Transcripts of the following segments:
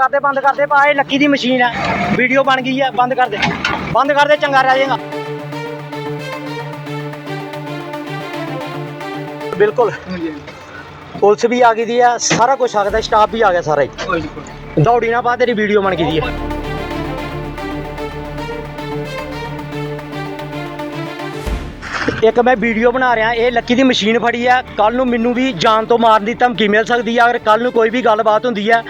ਕਰਦੇ, ਬੰਦ ਕਰਦੇ ਪਾ ਇਹ ਲੱਕੀ ਦੀ ਮਸ਼ੀਨ ਆ। ਵੀਡੀਓ ਬਣ ਗਈ ਆ, ਬੰਦ ਕਰ ਦੇ। ਬੰਦ ਕਰ ਦੇ, ਚੰਗਾ ਰਹਿ ਜਾਏਗਾ। ਬਿਲਕੁਲ। ਪੁਲਿਸ ਵੀ ਆ ਗਈ ਦੀ ਆ, ਸਾਰਾ ਕੁਝ ਆ ਗਿਆ ਸਟਾਫ ਵੀ ਆ ਗਿਆ ਸਾਰਾ ਹੀ। ਦੌੜੀ ਨਾ ਬਾਅਦ ਤੇਰੀ ਵੀਡੀਓ ਬਣ ਗਈ ਦੀ ਆ। ਇੱਕ ਮੈਂ ਵੀਡੀਓ ਬਣਾ ਰਿਹਾ, ਇਹ ਲੱਕੀ ਦੀ ਮਸ਼ੀਨ ਫੜੀ ਆ। ਕੱਲ ਨੂੰ ਮੈਨੂੰ ਵੀ ਜਾਨ ਤੋਂ ਮਾਰਨ ਦੀ ਧਮਕੀ ਮਿਲ ਸਕਦੀ ਆ, ਅਗਰ ਕੱਲ ਨੂੰ ਕੋਈ ਵੀ ਗੱਲਬਾਤ ਹੁੰਦੀ ਆ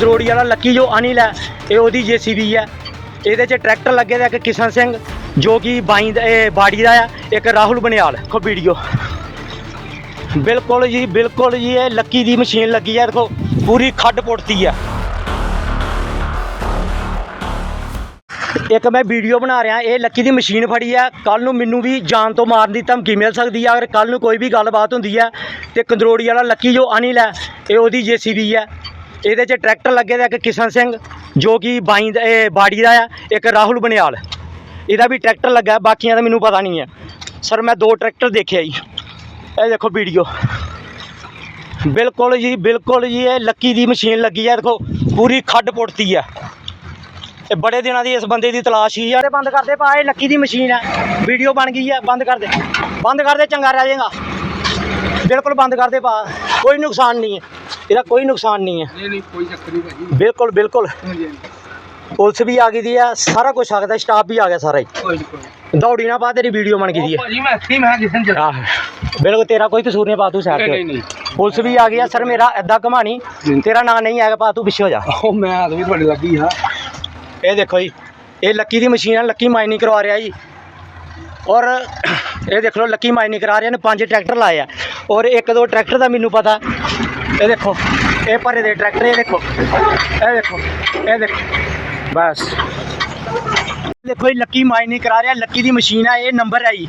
ਦਰੋੜੀ ਵਾਲਾ ਲੱਕੀ ਜੋ ਅਨਿਲ ਹੈ, ਇਹ ਉਹਦੀ ਜੀਸੀਬੀ ਹੈ। ਇਹਦੇ 'ਚ ਟਰੈਕਟਰ ਲੱਗੇ ਦਾ ਇੱਕ ਕਿਸ਼ਨ ਸਿੰਘ, ਜੋ ਕਿ ਬਾਈ ਦਾ, ਇਹ ਬਾੜੀ ਦਾ ਆ, ਇੱਕ ਰਾਹੁਲ ਬਨਿਆਲ। ਦੇਖੋ ਵੀਡੀਓ ਬਿਲਕੁਲ ਜੀ ਬਿਲਕੁਲ ਜੀ, ਇਹ ਲੱਕੀ ਦੀ ਮਸ਼ੀਨ ਲੱਗੀ ਆ, ਦੇਖੋ, ਪੂਰੀ ਖੱਡ ਪੁੱਟਤੀ ਆ। ਇੱਕ ਮੈਂ ਵੀਡੀਓ ਬਣਾ ਰਿਹਾ, ਇਹ ਲੱਕੀ ਦੀ ਮਸ਼ੀਨ ਫੜੀ ਆ। ਕੱਲ ਨੂੰ ਮੈਨੂੰ ਵੀ ਜਾਨ ਤੋਂ ਮਾਰਨ ਦੀ ਧਮਕੀ ਮਿਲ ਸਕਦੀ ਆ। ਅਗਰ ਕੱਲ ਨੂੰ ਕੋਈ ਵੀ ਗੱਲਬਾਤ ਹੁੰਦੀ ਆ, ਤੇ ਕੰਦਰੋੜੀ ਵਾਲਾ ਲੱਕੀ ਜੋ ਅਨਿਲ ਹੈ, ਇਹ ਉਹਦੀ ਜੀਸੀਬੀ ਹੈ। ਇਹਦੇ 'ਚ ਟਰੈਕਟਰ ਲੱਗੇ ਦਾ ਇੱਕ ਕਿਸ਼ਨ ਸਿੰਘ, ਜੋ ਕਿ ਬਾਈ ਦਾ, ਇਹ ਬਾੜੀ ਦਾ ਆ, ਇੱਕ ਰਾਹੁਲ ਬਨਿਆਲ। ਇਹਦਾ ਵੀ ਟਰੈਕਟਰ ਲੱਗਾ, ਬਾਕੀਆਂ ਦਾ ਮੈਨੂੰ ਪਤਾ ਨਹੀਂ ਹੈ ਸਰ, ਮੈਂ ਦੋ ਟਰੈਕਟਰ ਦੇਖਿਆ ਜੀ। ਇਹ ਦੇਖੋ ਵੀਡੀਓ। ਬਿਲਕੁਲ ਜੀ ਬਿਲਕੁਲ ਜੀ, ਇਹ ਲੱਕੀ ਦੀ ਮਸ਼ੀਨ ਲੱਗੀ ਹੈ ਦੇਖੋ, ਪੂਰੀ ਖੱਡ ਪੁੱਟਤੀ ਆ। ਇਹ ਬੜੇ ਦਿਨਾਂ ਦੀ ਇਸ ਬੰਦੇ ਦੀ ਤਲਾਸ਼ ਹੀ ਆ। ਤੇ ਬੰਦ ਕਰਦੇ ਪਾ ਇਹ ਲੱਕੀ ਦੀ ਮਸ਼ੀਨ ਆ। ਵੀਡੀਓ ਬਣ ਗਈ ਆ, ਬੰਦ ਕਰ ਦੇ। ਬੰਦ ਕਰ ਦੇ, ਚੰਗਾ ਰਹਿ ਜਾਏਗਾ। ਬਿਲਕੁਲ ਬੰਦ ਕਰ ਦੇ ਪਾ ਕੋਈ ਨੁਕਸਾਨ ਨਹੀਂ ਹੈ। ਇਹਦਾ ਕੋਈ ਨੁਕਸਾਨ ਨਹੀਂ ਹੈ। ਨਹੀਂ ਨਹੀਂ ਕੋਈ ਚੱਕਰ ਨਹੀਂ ਭਾਜੀ। ਬਿਲਕੁਲ ਬਿਲਕੁਲ। ਹਾਂਜੀ ਪੁਲਿਸ ਵੀ ਆ ਗਈ ਦੀ ਆ ਸਾਰਾ ਕੁਝ ਆ ਗਿਆ ਸਟਾਫ ਵੀ ਆ ਗਿਆ ਸਾਰਾ ਹੀ। ਕੋਈ ਨਹੀਂ ਕੋਈ ਦੌੜੀ ਨਾ ਪਾ ਤੇਰੀ ਵੀਡੀਓ ਬਣ ਗਈ ਦੀ ਉਹ ਭਾਜੀ ਮੈਂ ਇੱਥੇ ਹੀ ਮੈਂ ਕਿਸੇ ਨੂੰ ਆ ਬਿਲਕੁਲ ਤੇਰਾ ਕੋਈ ਕਸੂਰ ਨਹੀਂ ਪਾ ਤੂੰ ਸਾਈਡ ਨਹੀਂ ਤੇ। ਨਹੀਂ ਪੁਲਿਸ ਵੀ ਆ ਗਈ ਆ ਸਰ ਮੇਰਾ ਐਦਾਂ ਘਮਾਣੀ। ਤੇਰਾ ਨਾਂ ਨਹੀਂ ਆਏਗਾ ਪਾ ਤੂੰ ਪਿੱਛੇ ਹੋ ਜਾ। ਉਹ ਮੈਂ ਆਦਮੀ ਤੁਹਾਡੀ ਲੱਗੀ ਹਾਂ। ਇਹ ਦੇਖੋ ਜੀ ਇਹ ਲੱਕੀ ਦੀ ਮਸ਼ੀਨ ਆ ਲੱਕੀ ਮਾਈਨਿੰਗ ਕਰਵਾ ਰਿਹਾ ਜੀ। ਔਰ ਇਹ ਦੇਖ ਲਓ ਲੱਕੀ ਮਾਈਨਿੰਗ ਕਰਾ ਰਿਹਾ ਨੇ ਪੰਜ ਟਰੈਕਟਰ ਲਾਏ ਆ। ਔਰ ਇੱਕ ਦੋ ਟਰੈਕਟਰ ਦਾ ਮੈਨੂੰ ਪਤਾ। ਇਹ ਦੇਖੋ ਇਹ ਭਰੇ ਦੇ ਟਰੈਕਟਰ ਇਹ ਦੇਖੋ ਇਹ ਦੇਖੋ ਇਹ ਦੇਖੋ। ਬਸ। ਦੇਖੋ ਇਹ ਲੱਕੀ ਮਾਈਨਿੰਗ ਕਰਾ ਰਿਹਾ ਲੱਕੀ ਦੀ ਮਸ਼ੀਨ ਆ ਇਹ ਨੰਬਰ ਹੈ ਜੀ।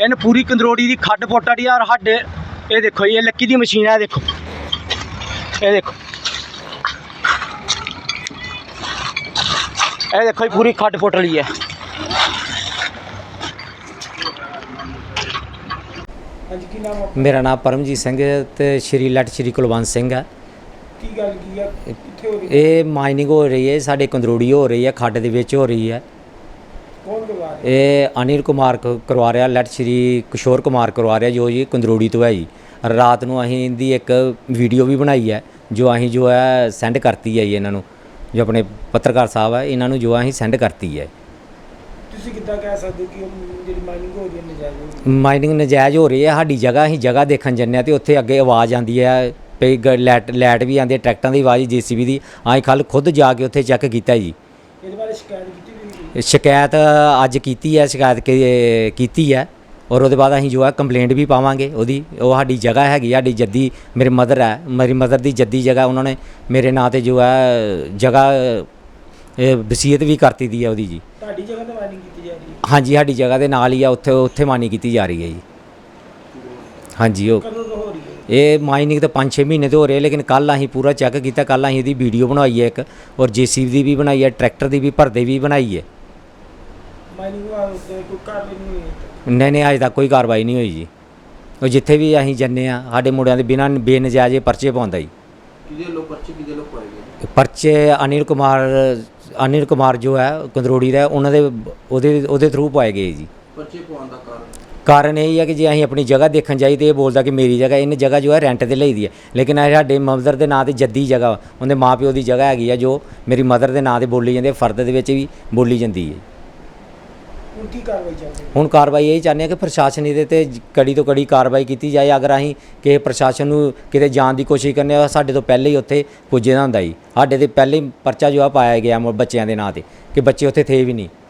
ਇਹਨੂੰ ਪੂਰੀ ਕੰਦਰੋੜੀ ਦੀ ਖੱਡ ਪੋਟੜੀ ਆ ਔਰ ਸਾਡੇ ਇਹ ਦੇਖੋ ਜੀ, ਇਹ ਲੱਕੀ ਦੀ ਮਸ਼ੀਨ ਆ ਇਹ ਦੇਖੋ। ਇਹ ਦੇਖੋ। ਇਹ ਦੇਖੋ ਜੀ ਪੂਰੀ ਖੱਡ ਪੁੱਟ ਹੈ। ਹਾਂਜੀ ਕੀ ਨਾਮ ਆ? ਮੇਰਾ ਨਾਮ ਪਰਮਜੀਤ ਸਿੰਘ ਹੈ ਤੇ ਸ਼੍ਰੀ ਲੱਟ ਸ਼੍ਰੀ ਕੁਲਵੰਤ ਸਿੰਘ ਹੈ। ਕੀ ਗੱਲ ਕੀ ਆ? ਕਿੱਥੇ ਹੋ ਰਹੀ ਇਹ ਮਾਈਨਿੰਗ ਹੋ ਰਹੀ ਹੈ ਸਾਡੇ ਕੰਦਰੋੜੀ ਹੋ ਰਹੀ ਹੈ ਖੱਡ ਦੇ ਵਿੱਚ ਹੋ ਰਹੀ ਹੈ। ਕੌਣ ਕਰਵਾ ਰਿਹਾ? ਇਹ ਅਨਿਲ ਕੁਮਾਰ ਕ- ਕਰਵਾ ਰਿਹਾ ਲੱਟ ਸ਼੍ਰੀ ਕਿਸ਼ੋਰ ਕੁਮਾਰ ਕਰਵਾ ਰਿਹਾ ਜੋ ਜੀ ਕੰਦਰੋੜੀ ਤੋਂ ਹੈ ਜੀ। ਰਾਤ ਨੂੰ ਅਸੀਂ ਇਹਦੀ ਇੱਕ ਵੀਡੀਓ ਵੀ ਬਣਾਈ ਹੈ ਜੋ ਅਸੀਂ ਜੋ ਹੈ ਸੈਂਡ ਕਰਤੀ ਹੈ ਜੀ ਇਹਨਾਂ ਨੂੰ ਜੋ ਆਪਣੇ ਪੱਤਰਕਾਰ ਸਾਹਿਬ ਹੈ ਇਹਨਾਂ ਨੂੰ ਜੋ ਅਸੀਂ ਸੈਂਡ ਕਰਤੀ ਹੈ। ਤੁਸੀਂ ਕਿੱਦਾਂ ਕਹਿ ਸਕਦੇ ਕਿ ਉਹ ਜਿਹੜੀ ਮਾਈਨਿੰਗ ਹੋ ਰਹੀ ਹੈ ਨਜਾਇਜ਼ ਹੋ ਰਹੀ ਮਾਈਨਿੰਗ ਨਜਾਇਜ਼ ਹੋ ਰਹੀ ਹੈ ਸਾਡੀ ਜਗ੍ਹਾ ਅਸੀਂ ਜਗ੍ਹਾ ਦੇਖਣ ਜੰਨੇ ਆ ਤੇ ਉੱਥੇ ਅੱਗੇ ਆਵਾਜ਼ ਆਂਦੀ ਹੈ ਪਈ ਲੈਟ ਲੈਟ ਵੀ ਆਂਦੀ ਹੈ ਟਰੈਕਟਰਾਂ ਦੀ ਆਵਾਜ਼ ਜੀਸੀਬੀ ਦੀ। ਅਸੀਂ ਕੱਲ ਖੁਦ ਜਾ ਕੇ ਉੱਥੇ ਚੈੱਕ ਕੀਤਾ ਜੀ। ਹੈ? ਇਹਦੇ ਬਾਰੇ ਸ਼ਿਕਾਇਤ ਕੀਤੀ ਵੀ ਇਹ ਸ਼ਿਕਾਇਤ ਅੱਜ ਕੀਤੀ ਹੈ ਸ਼ਿਕਾਇਤ ਕੀ- ਕੀਤੀ ਹੈ। ਔਰ ਉਹਦੇ ਬਾਅਦ ਅਸੀਂ ਜੋ ਹੈ ਕੰਪਲੇਂਟ ਵੀ ਪਾਵਾਂਗੇ ਉਹਦੀ। ਉਹ ਸਾਡੀ ਜਗ੍ਹਾ ਹੈਗੀ ਸਾਡੀ ਜੱਦੀ ਮੇਰੇ ਮਦਰ ਹੈ ਮੇਰੀ ਮਦਰ ਦੀ ਜੱਦੀ ਜਗ੍ਹਾ ਉਹਨਾਂ ਨੇ ਮੇਰੇ ਨਾਂ ਤੇ ਜੋ ਹੈ ਜਗ੍ਹਾ ਇਹ ਵਸੀਅਤ ਵੀ ਕਰਤੀ ਦੀ ਹੈ ਉਹਦੀ ਜੀ। ਤੁਹਾਡੀ ਜਗ੍ਹਾ ਤੇ ਮਾਈਨਿੰਗ ਕੀਤੀ ਜਾ ਰਹੀ ਹੈ? ਹਾਂਜੀ ਸਾਡੀ ਜਗ੍ਹਾ ਦੇ ਨਾਲ ਹੀ ਆ ਉੱਥੇ ਉੱਥੇ ਮਾਨੀ ਕੀਤੀ ਜਾ ਰਹੀ ਹੈ ਜੀ। ਹਾਂਜੀ ਉਹ ਕਦੋਂ ਤੋਂ ਹੋ ਰਹੀ ਹੈ? ਇਹ ਮਾਈਨਿੰਗ ਤਾਂ 5-6 ਮਹੀਨੇ ਤੋਂ ਹੋ ਰਹੀ ਹੈ ਲੇਕਿਨ ਕੱਲ ਅਸੀਂ ਪੂਰਾ ਚੈੱਕ ਕੀਤਾ ਕੱਲ ਅਸੀਂ ਇਹਦੀ ਵੀਡੀਓ ਬਣਾਈ ਹੈ ਇੱਕ ਔਰ ਜੀਸੀਬੀ ਦੀ ਵੀ ਬਣਾਈ ਹੈ ਟਰੈਕਟਰ ਦੀ ਵੀ ਭਰਦੇ ਵੀ ਬਣਾਈ ਹੈ। ਮਾਈਨਿੰਗ ਵਾਸਤੇ ਕੋਈ ਕਾਰਵਾਈ ਨਹੀਂ ਹੋਈ ਨਹੀਂ ਨਹੀਂ ਅਜੇ ਤੱਕ ਕੋਈ ਕਾਰਵਾਈ ਨਹੀਂ ਹੋਈ ਜੀ। ਉਹ ਜਿੱਥੇ ਵੀ ਅਸੀਂ ਜੰਨੇ ਆ ਸਾਡੇ ਮੁੰਡਿਆਂ ਦੇ ਬਿਨਾਂ ਬੇਨਜਾਇਜ਼ ਇਹ ਪਰਚੇ ਪਾਉਂਦਾ ਜੀ। ਕਿਹਦੇ ਲੋਕ ਪਰਚੇ ਕਿਹਦੇ ਲੋਕ ਪਾਏ ਗਏ? ਪਰਚੇ ਅਨਿਲ ਕੁਮਾਰ ਅਨਿਲ ਕੁਮਾਰ ਜੋ ਹੈ ਕੰਦਰੋੜੀ ਦਾ ਉਹਨਾਂ ਦੇ ਉਹਦੇ ਉਹਦੇ ਥਰੂ ਪਾਏ ਗਏ ਜੀ। ਪਰਚੇ ਪਾਉਣ ਦਾ ਕਾਰਨ? ਕਾਰਨ ਇਹ ਹੀ ਹੈ ਕਿ ਜੇ ਅਸੀਂ ਆਪਣੀ ਜਗ੍ਹਾ ਦੇਖਣ ਜਾਈ ਤੇ ਇਹ ਬੋਲਦਾ ਕਿ ਮੇਰੀ ਜਗ੍ਹਾ ਇਹਨੇ ਜਗ੍ਹਾ ਜੋ ਹੈ ਰੈਂਟ ਤੇ ਲਈ ਦੀ ਹੈ। ਲੇਕਿਨ ਇਹ ਸਾਡੇ ਮਦਰ ਦੇ ਨਾਂ ਤੇ ਜੱਦੀ ਜਗ੍ਹਾ ਉਹਦੇ ਮਾਪਿਓ ਦੀ ਜਗ੍ਹਾ ਹੈਗੀ ਆ ਜੋ ਮੇਰੀ ਮਦਰ ਦੇ ਨਾਂ ਤੇ ਬੋਲੀ ਜਾਂਦੀ ਹੈ ਫਰਦ ਦੇ ਵਿੱਚ ਵੀ ਬੋਲੀ ਜਾਂਦੀ ਹੈ। ਹੁਣ ਕੀ ਕਾਰਵਾਈ ਚੱਲ ਰਹੀ ਹੈ? ਹੁਣ ਕਾਰਵਾਈ ਇਹ ਚਾਹੁੰਦੇ ਹਾਂ ਕਿ ਪ੍ਰਸ਼ਾਸਨ ਇਹਦੇ ਤੇ ਜ- ਕੜੀ ਤੋਂ ਕੜੀ ਕਾਰਵਾਈ ਕੀਤੀ ਜਾਏ। ਅਗਰ ਅਸੀਂ ਕਿਸੇ ਪ੍ਰਸ਼ਾਸਨ ਨੂੰ ਕਿਤੇ ਜਾਣ ਦੀ ਕੋਸ਼ਿਸ਼ ਕਰਨੇ ਆ ਸਾਡੇ ਤੋਂ ਪਹਿਲੇ ਹੀ ਉੱਥੇ ਪੁੱਜੇ ਦਾ ਹੁੰਦਾ ਜੀ। ਸਾਡੇ ਤੇ ਪਹਿਲੇ ਹੀ ਪਰਚਾ ਜੋ ਆ ਪਾਇਆ ਗਿਆ ਮ- ਬੱਚਿਆਂ ਦੇ ਨਾਂ ਤੇ, ਕਿ ਬੱਚੇ ਉੱਥੇ ਥੇ ਵੀ ਨਹੀਂ।